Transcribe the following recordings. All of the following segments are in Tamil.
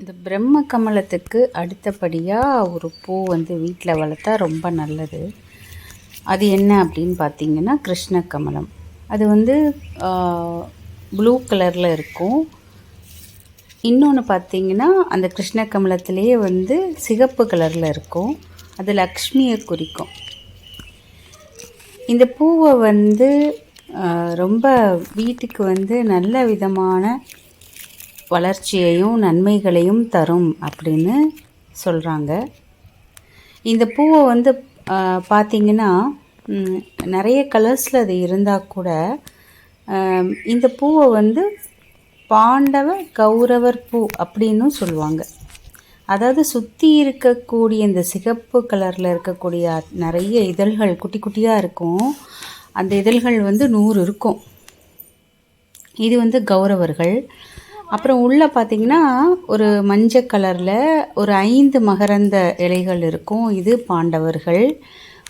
இந்த பிரம்ம கமலத்துக்கு அடுத்தபடியாக ஒரு பூ வந்து வீட்டில் வளர்த்தா ரொம்ப நல்லது. அது என்ன அப்படின்னு பார்த்தீங்கன்னா கிருஷ்ண கமலம். அது வந்து ப்ளூ கலரில் இருக்கும். இன்னொன்று பார்த்தீங்கன்னா அந்த கிருஷ்ண கமலத்திலேயே வந்து சிகப்பு கலரில் இருக்கும். அது லக்ஷ்மியை குறிக்கும். இந்த பூவை வந்து ரொம்ப வீட்டுக்கு வந்து நல்ல விதமான வளர்ச்சியையும் நன்மைகளையும் தரும் அப்படின்னு சொல்கிறாங்க இந்த பூவை வந்து பார்த்திங்கன்னா நிறைய கலர்ஸில் அது இருந்தால் கூட இந்த பூவை வந்து பாண்டவ கௌரவர் பூ அப்படின்னும் சொல்லுவாங்க. அதாவது சுற்றி இருக்கக்கூடிய இந்த சிகப்பு கலரில் இருக்கக்கூடிய நிறைய இதழ்கள் குட்டி குட்டியாக இருக்கும். அந்த இதழ்கள் வந்து நூறு இருக்கும். இது வந்து கௌரவர்கள். அப்புறம் உள்ளே பார்த்திங்கன்னா ஒரு மஞ்சள் கலரில் ஒரு ஐந்து மகரந்த இலைகள் இருக்கும். இது பாண்டவர்கள்.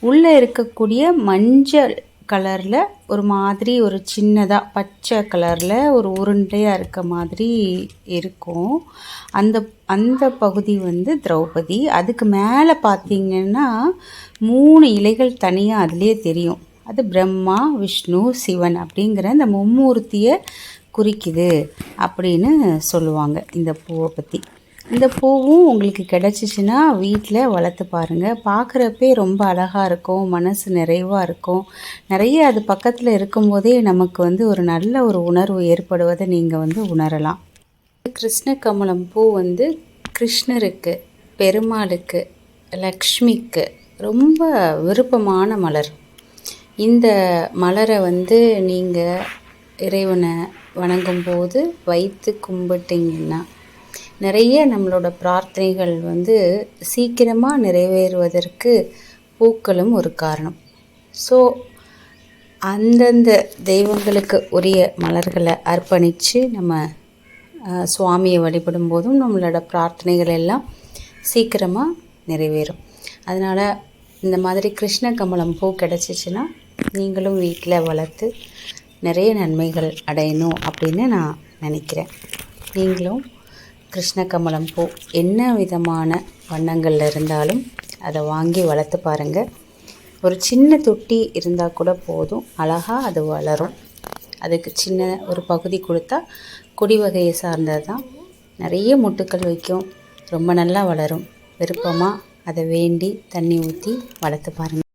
உள்ளே இருக்கக்கூடிய மஞ்சள் கலரில் ஒரு மாதிரி ஒரு சின்னதாக பச்சை கலரில் ஒரு உருண்டையாக இருக்க மாதிரி இருக்கும். அந்த அந்த பகுதி வந்து திரௌபதி. அதுக்கு மேலே பார்த்திங்கன்னா மூணு இலைகள் தனியாக அதுலேயே தெரியும். அது பிரம்மா விஷ்ணு சிவன் அப்படிங்கிற அந்த மும்மூர்த்தியை குறிக்குது அப்படின்னு சொல்லுவாங்க இந்த பூவை பற்றி இந்த பூவும் உங்களுக்கு கிடச்சிச்சின்னா வீட்டில் வளர்த்து பாருங்கள் பார்க்குறப்பே ரொம்ப அழகாக இருக்கும் மனசு நிறைவாக இருக்கும். நிறைய அது பக்கத்தில் இருக்கும்போதே நமக்கு வந்து ஒரு நல்ல ஒரு உணர்வு ஏற்படுவதை நீங்கள் வந்து உணரலாம். கிருஷ்ண கமலம் பூ வந்து கிருஷ்ணருக்கு பெருமாளுக்கு லக்ஷ்மிக்கு ரொம்ப விருப்பமான மலர். இந்த மலரை வந்து நீங்கள் இறைவனை வணங்கும்போது வைத்து கும்பிட்டிங்கன்னா நிறைய நம்மளோட பிரார்த்தனைகள் வந்து சீக்கிரமாக நிறைவேறுவதற்கு பூக்களும் ஒரு காரணம். ஸோ அந்தந்த தெய்வங்களுக்கு உரிய மலர்களை அர்ப்பணித்து நம்ம சுவாமியை வழிபடும் போதும் நம்மளோட பிரார்த்தனைகள் எல்லாம் சீக்கிரமாக நிறைவேறும். அதனால் இந்த மாதிரி கிருஷ்ண கமலம் பூ கிடச்சிச்சின்னா நீங்களும் வீட்டில் வளர்த்து நிறைய நன்மைகள் அடையணும் அப்படின்னு நான் நினைக்கிறேன். நீங்களும் கிருஷ்ணகமலம் பூ என்ன விதமான வண்ணங்களில் இருந்தாலும் அதை வாங்கி வளர்த்து பாருங்கள் ஒரு சின்ன தொட்டி இருந்தால் கூட போதும். அழகாக அது வளரும். அதுக்கு சின்ன ஒரு பகுதி கொடுத்தா கொடி வகையை சார்ந்தது தான் நிறைய முட்டுக்கள் வைக்கும். ரொம்ப நல்லா வளரும். விருப்பமாக அதை வேண்டி தண்ணி ஊற்றி வளர்த்து பாருங்கள்